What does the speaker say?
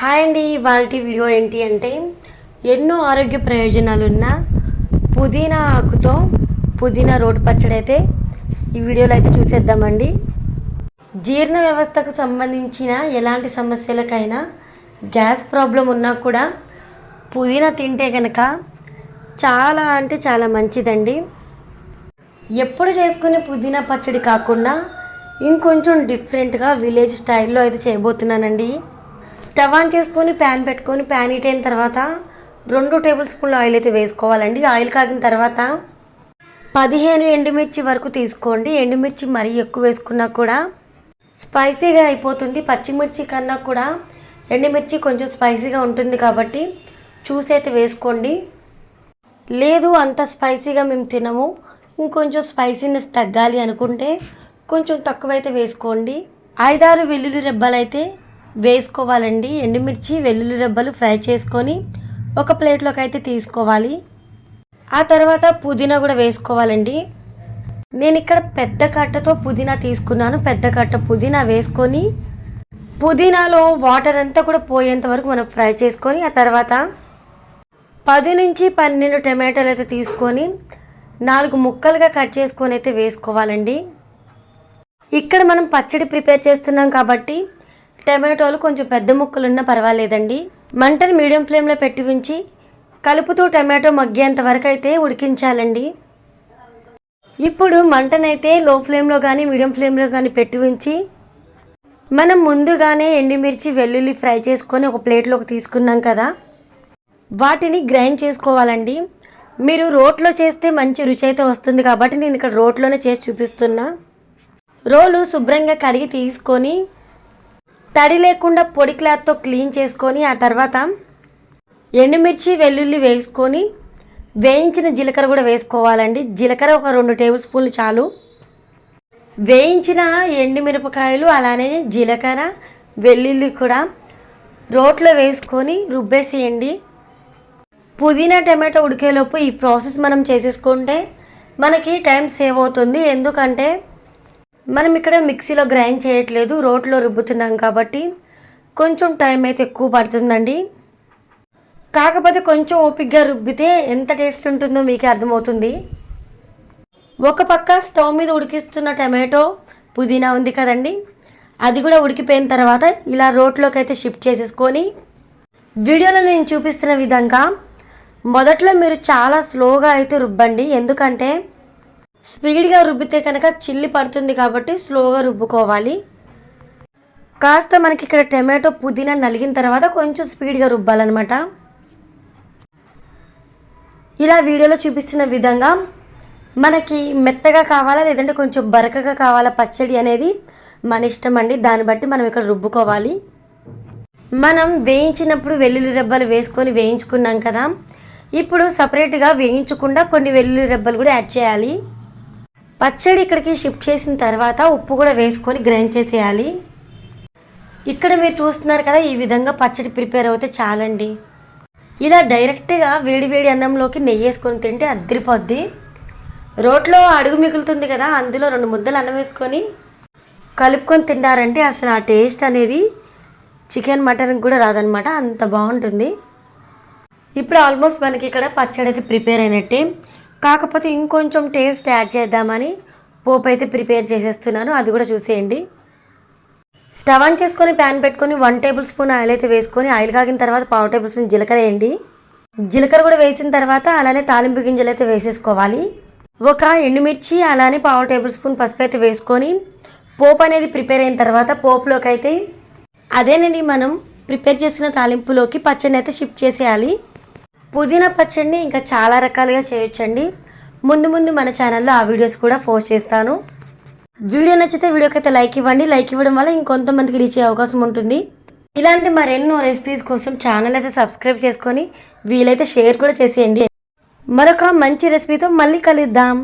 Hi అండి ఇవాళ video ఏంటి అంటే ఎన్నో ఆరోగ్య ప్రయోజనాలున్న పుదీనా ఆకుతో పుదీనా రోటి పచ్చడి అయితే ఈ వీడియోలో అయితే చూసేద్దామండి. జీర్ణ వ్యవస్థకు సంబంధించిన ఎలాంటి సమస్యలకైనా గ్యాస్ ప్రాబ్లం ఉన్నా కూడా పుదీనా తింటే కనుక చాలా అంటే చాలా మంచిదండి. ఎప్పుడు చేసుకునే పుదీనా పచ్చడి కాకుండా ఇంకొంచెం డిఫరెంట్గా విలేజ్ స్టైల్లో అయితే చేయబోతున్నానండి. స్టవ్ ఆన్ చేసుకొని ప్యాన్ పెట్టుకొని ప్యాన్ హీట్ అయిన తర్వాత రెండు టేబుల్ స్పూన్ల ఆయిల్ అయితే వేసుకోవాలండి. ఆయిల్ కాగిన తర్వాత పదిహేను ఎండుమిర్చి వరకు తీసుకోండి. ఎండుమిర్చి మరీ ఎక్కువ వేసుకున్నా కూడా స్పైసీగా అయిపోతుంది. పచ్చిమిర్చి కన్నా కూడా ఎండుమిర్చి కొంచెం స్పైసీగా ఉంటుంది కాబట్టి చూసి అయితే వేసుకోండి. లేదు అంత స్పైసీగా మేము తినము. ఇంకొంచెం స్పైసీనెస్ తగ్గాలి అనుకుంటే కొంచెం తక్కువైతే వేసుకోండి. ఐదారు వెల్లుల్లి రెబ్బలు అయితే వేసుకోవాలండి. ఎండుమిర్చి వెల్లుల్లి రెబ్బలు ఫ్రై చేసుకొని ఒక ప్లేట్లోకి అయితే తీసుకోవాలి. ఆ తర్వాత పుదీనా కూడా వేసుకోవాలండి. నేను ఇక్కడ పెద్ద కట్టతో పుదీనా తీసుకున్నాను. పెద్ద కట్ట పుదీనా వేసుకొని పుదీనాలో వాటర్ అంతా కూడా పోయేంత వరకు మనం ఫ్రై చేసుకొని ఆ తర్వాత పది నుంచి పన్నెండు టమాటాలు అయితే తీసుకొని నాలుగు ముక్కలుగా కట్ చేసుకొని అయితే వేసుకోవాలండి. ఇక్కడ మనం పచ్చడి ప్రిపేర్ చేస్తున్నాం కాబట్టి టమాటోలు కొంచెం పెద్ద ముక్కలు ఉన్నా పర్వాలేదండి. మంటను మీడియం ఫ్లేమ్లో పెట్టి ఉంచి కలుపుతూ టమాటో మగ్గేంత వరకు అయితే ఉడికించాలండి. ఇప్పుడు మంటనైతే లో ఫ్లేమ్లో కానీ మీడియం ఫ్లేమ్లో కానీ పెట్టి ఉంచి మనం ముందుగానే ఎండుమిర్చి వెల్లుల్లి ఫ్రై చేసుకొని ఒక ప్లేట్లోకి తీసుకున్నాం కదా. వాటిని గ్రైండ్ చేసుకోవాలండి. మీరు రోట్లో చేస్తే మంచి రుచి అయితే వస్తుంది కాబట్టి నేను ఇక్కడ రోట్లోనే చేసి చూపిస్తున్నా. రోలు శుభ్రంగా కడిగి తీసుకొని తడి లేకుండా పొడి క్లాత్తో క్లీన్ చేసుకొని ఆ తర్వాత ఎండుమిర్చి వెల్లుల్లి వేసుకొని వేయించిన జీలకర్ర కూడా వేసుకోవాలండి. జీలకర్ర ఒక రెండు టేబుల్ స్పూన్లు చాలు. వేయించిన ఎండుమిరపకాయలు అలానే జీలకర్ర వెల్లుల్లి కూడా రోట్లో వేసుకొని రుబ్బేసేయండి. పుదీనా టమాటో ఉడికేలోపు ఈ ప్రాసెస్ మనం చేసేసుకుంటే మనకి టైం సేవ్ అవుతుంది. ఎందుకంటే మనం ఇక్కడ మిక్సీలో గ్రైండ్ చేయట్లేదు రోట్లో రుబ్బుతున్నాం కాబట్టి కొంచెం టైం అయితే ఎక్కువ పడుతుందండి. కాకపోతే కొంచెం ఓపిక్గా రుబ్బితే ఎంత టేస్ట్ ఉంటుందో మీకు అర్థమవుతుంది. ఒక పక్క స్టవ్ మీద ఉడికిస్తున్న టమాటో పుదీనా ఉంది కదండి అది కూడా ఉడికిపోయిన తర్వాత ఇలా రోట్లోకి అయితే షిఫ్ట్ చేసేసుకొని వీడియోలో నేను చూపిస్తున్న విధంగా మొదట్లో మీరు చాలా స్లోగా అయితే రుబ్బండి ఎందుకంటే స్పీడ్గా రుబ్బితే కనుక చిల్లి పడుతుంది కాబట్టి స్లోగా రుబ్బుకోవాలి. కాస్త మనకి ఇక్కడ టమాటో పుదీనా నలిగిన తర్వాత కొంచెం స్పీడ్గా రుబ్బాలన్నమాట. ఇలా వీడియోలో చూపిస్తున్న విధంగా మనకి మెత్తగా కావాలా లేదంటే కొంచెం బరకగా కావాలా పచ్చడి అనేది మన ఇష్టం అండి. దాన్ని బట్టి మనం ఇక్కడ రుబ్బుకోవాలి. మనం వేయించినప్పుడు వెల్లుల్లి రెబ్బలు వేసుకొని వేయించుకున్నాం కదా. ఇప్పుడు సపరేట్గా వేయించకుండా కొన్ని వెల్లుల్లి రెబ్బలు కూడా యాడ్ చేయాలి. పచ్చడి ఇక్కడికి షిఫ్ట్ చేసిన తర్వాత ఉప్పు కూడా వేసుకొని గ్రైండ్ చేసేయాలి. ఇక్కడ మీరు చూస్తున్నారు కదా ఈ విధంగా పచ్చడి ప్రిపేర్ అవుతే చాలండి. ఇలా డైరెక్ట్గా వేడి వేడి అన్నంలోకి నెయ్యి వేసుకొని తింటే అద్దరిపోద్ది. రోట్లో అడుగు మిగులుతుంది కదా అందులో రెండు ముద్దలు అన్నం వేసుకొని కలుపుకొని తింటారంటే అసలు ఆ టేస్ట్ అనేది చికెన్ మటన్ కూడా రాదనమాట అంత బాగుంటుంది. ఇప్పుడు ఆల్మోస్ట్ మనకి ఇక్కడ పచ్చడి అయితే ప్రిపేర్ అయినట్టే. కాకపోతే ఇంకొంచెం టేస్ట్ యాడ్ చేద్దామని పోపు అయితే ప్రిపేర్ చేసేస్తున్నాను. అది కూడా చూసేయండి. స్టవ్ ఆన్ చేసుకొని ప్యాన్ పెట్టుకొని వన్ టేబుల్ స్పూన్ ఆయిల్ అయితే వేసుకొని ఆయిల్ కాగిన తర్వాత పావు టేబుల్ స్పూన్ జీలకర్ర వేయండి. జీలకర్ర కూడా వేసిన తర్వాత అలానే తాలింపు గింజలు అయితే వేసేసుకోవాలి. ఒక ఎండుమిర్చి అలానే పావు టేబుల్ స్పూన్ పసుపు అయితే వేసుకొని పోపు అనేది ప్రిపేర్ అయిన తర్వాత పోపులోకి అయితే అదేనండి మనం ప్రిపేర్ చేసిన తాలింపులోకి పచ్చడిని అయితే షిఫ్ట్ చేసేయాలి. పుదీనా పచ్చడిని ఇంకా చాలా రకాలుగా చేయొచ్చండి. ముందు ముందు మన ఛానల్లో ఆ వీడియోస్ కూడా పోస్ట్ చేస్తాను. వీడియో నచ్చితే వీడియోకి అయితే లైక్ ఇవ్వండి. లైక్ ఇవ్వడం వల్ల ఇంకొంతమందికి రీచ్ అయ్యే అవకాశం ఉంటుంది. ఇలాంటి మరెన్నో రెసిపీస్ కోసం ఛానల్ అయితే సబ్స్క్రైబ్ చేసుకొని వీలైతే షేర్ కూడా చేసేయండి. మరొక మంచి రెసిపీతో మళ్ళీ కలుద్దాం.